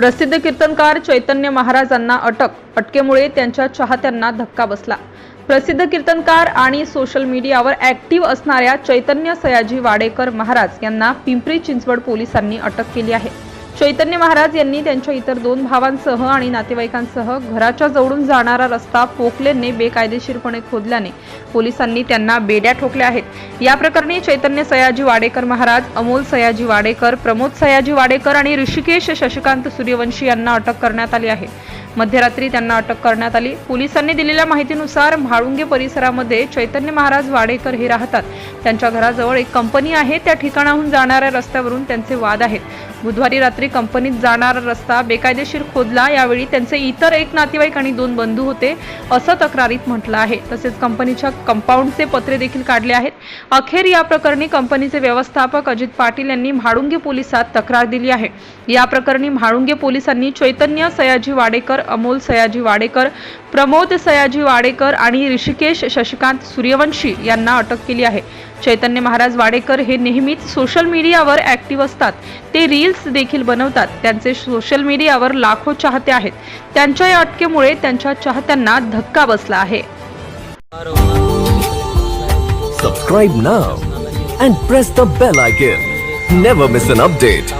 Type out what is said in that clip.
प्रसिद्ध कीर्तनकार चैतन्य महाराजांना अटक. अटकेमुळे त्यांच्या चाहत्यांना धक्का बसला. प्रसिद्ध कीर्तनकार आणि सोशल मीडियावर ऍक्टिव्ह असणाऱ्या चैतन्य सयाजी वाडेकर महाराज यांना पिंपरी चिंचवड पोलिसांनी अटक केली आहे. चैतन्य महाराज यांनी त्यांच्या इतर दोन भावांसह आणि नातेवाईकांसह घराच्या जवळून जाणारा रस्ता पोकलेनने बेकायदेशीरपणे खोदल्याने पोलिसांनी त्यांना बेड्या ठोकल्या आहेत. या प्रकरणी चैतन्य सयाजी वाडेकर महाराज अमोल सयाजी वाडेकर प्रमोद सयाजी वाडेकर आणि ऋषिकेश शशिकांत सूर्यवंशी यांना अटक करण्यात आली आहे. मध्यरात्री त्यांना अटक करण्यात आली. पोलिसांनी दिलेल्या माहितीनुसार म्हाळुंगे परिसरामध्ये चैतन्य महाराज वाडेकर हे राहतात. त्यांच्या घराजवळ एक कंपनी आहे. त्या ठिकाणाहून जाणाऱ्या रस्त्यावरून त्यांचे वाद आहेत. बुधवारी रात्री कंपनीत जाणारा रस्ता बेकायदेशीर खोदला. यावेळी त्यांचे इतर एक नातेवाईक आणि दोन बंधू होते असं तक्रारीत म्हटलं आहे. तसेच कंपनीच्या कंपाऊंडचे पत्रे देखील काढले आहेत. अखेर या प्रकरणी कंपनीचे व्यवस्थापक अजित पाटील यांनी म्हाळुंगे पोलिसात तक्रार दिली आहे. या प्रकरणी म्हाळुंगे पोलिसांनी चैतन्य सयाजी वाडेकर अमोल सयाजी वाडेकर प्रमोद सयाजी वाडेकर आणि ऋषिकेश शशिकांत सूर्यवंशी यांना अटक केली आहे. चैतन्य महाराज वाडेकर हे नेहमीच सोशल मीडियावर ॲक्टिव्ह असतात. ते रील्स देखील बनवतात. त्यांचे सोशल मीडियावर लाखो चाहते आहेत. त्यांच्या या अटकेमुळे त्यांच्या चाहत्यांना धक्का बसला आहे. Subscribe now and press the bell icon. Never miss an update.